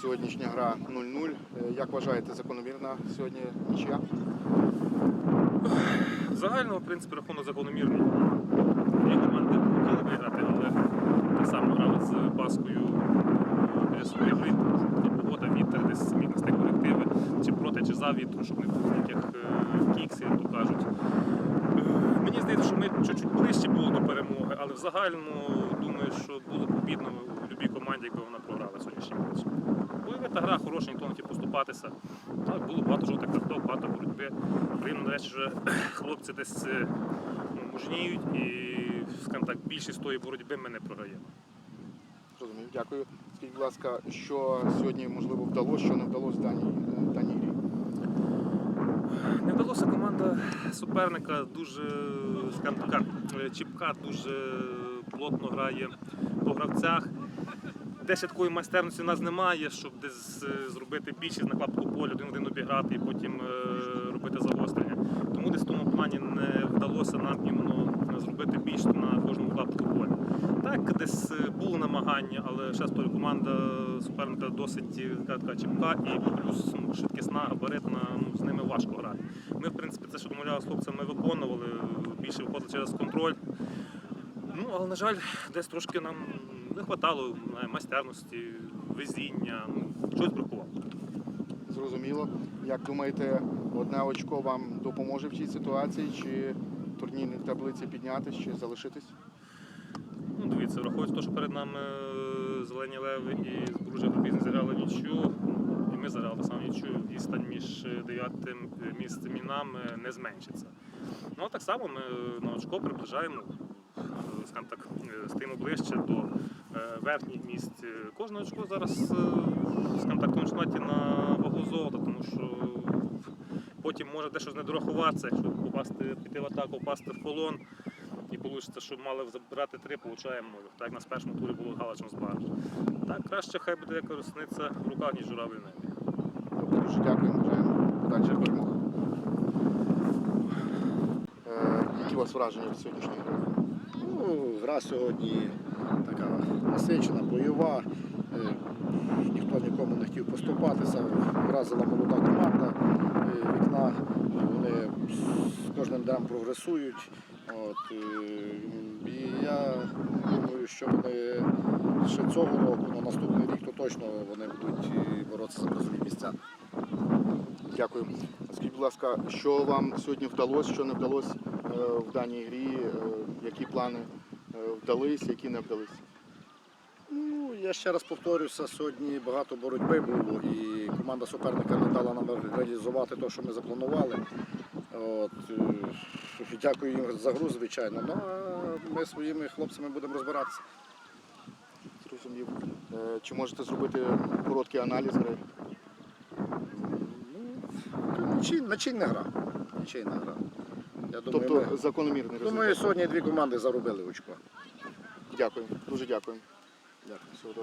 Сьогоднішня гра 0-0. Е, Як вважаєте, закономірна сьогодні нічия? Загально, в принципі, рахунок закономірний. Дві команди хотіли виграти, але так само грали з Баскою е, біля своєї гри. Погода, вітер, десь міг нести корективи, чи проти, чи за вітру, щоб не було ніяких е, кіксів, як то кажуть. Е, Мені здається, що ми чуть-чуть ближче було до перемоги, але в загальному думаю, що було побідно в будь-якій команді, якби вона програла сьогоднішній матч. Бойовита гра хороша, ніхто не хотів поступатися. Так, було багато жовтих карток, багато боротьби. Приємно, до речі, що хлопці десь е, ну, мужніють і, скажімо так, більшість тої боротьби ми не програємо. Розумію, дякую. Скажіть, будь ласка, що сьогодні можливо вдалося, що не вдалося в даній, е, даній грі? Не вдалося команда суперника дуже, скажімо так, е, чіпка, дуже плотно грає по гравцях. Десь такої майстерності в нас немає, щоб десь е, зробити більшість на клапку поля, один-один обіграти і потім е, робити загострення. Тому десь в тому плані не вдалося нам іменно зробити більше на кожному клапку поля. Так, десь е, було намагання, але ще стою команда суперника досить е, така чіпка і плюс ну, швидкісна, габаритна, ну, з ними важко грати. Ми, в принципі, це, що домовляли з хлопцями, виконували, більше виходили через контроль. Ну, але, на жаль, десь трошки нам не вистачало майстерності, везіння, ну, щось бракувало. Зрозуміло. Як думаєте, одне очко вам допоможе в цій ситуації, чи турнірні таблиці піднятись, чи залишитись? Ну, дивіться, враховуючи те, що перед нами е, зелені леви і збружя Грубізн зіграли нічю, і ми заграли само нічю, відстань між дев'ятим місцем і нами не зменшиться. Ну, а так само ми е, на очко приближаємо, скажімо так, е, стаємо ближче до е, верхніх місць. Кожне очко зараз, е, скажімо так, тому чемпіонаті на вагу золота, тому що потім може дещо не дорахуватися, якщо попасти, піти в атаку, впасти в полон. І вийде, що мали забирати три, получаємо нуль. Так як на першому турі було з Галичем з Барж. Так краще хай буде як росниця в руках, ніж журавль в небі. Дуже дякуємо, бажаємо подальших перемог. Які у вас враження від сьогоднішньої гри? Ну, гра сьогодні така насичена, бойова. Е, Ніхто нікому не хотів поступатися. Вразила молода команда е, вікна. Вони з кожним днем прогресують. От, е, і я думаю, що вони ще цього року, на наступний рік, то точно вони будуть боротися за призові місця. Дякую. Скажіть, будь ласка, що вам сьогодні вдалося, що не вдалося е, в даній грі, е, які плани е, вдались, які не вдались? Ну, я ще раз повторюся, сьогодні багато боротьби було і команда суперника не дала нам реалізувати те, що ми запланували. От, дякую їм за гру, звичайно. Ну, а ми своїми хлопцями будемо розбиратися. Зрозумів. Чи можете зробити короткий аналіз гри? Ну, нічий- Нічийна гра. Нічийна гра. Я думаю, Тобто ми, закономірний думаю, результат. сьогодні дві команди заробили очко. Дякую, дуже дякую. Дякую. Всього доброго.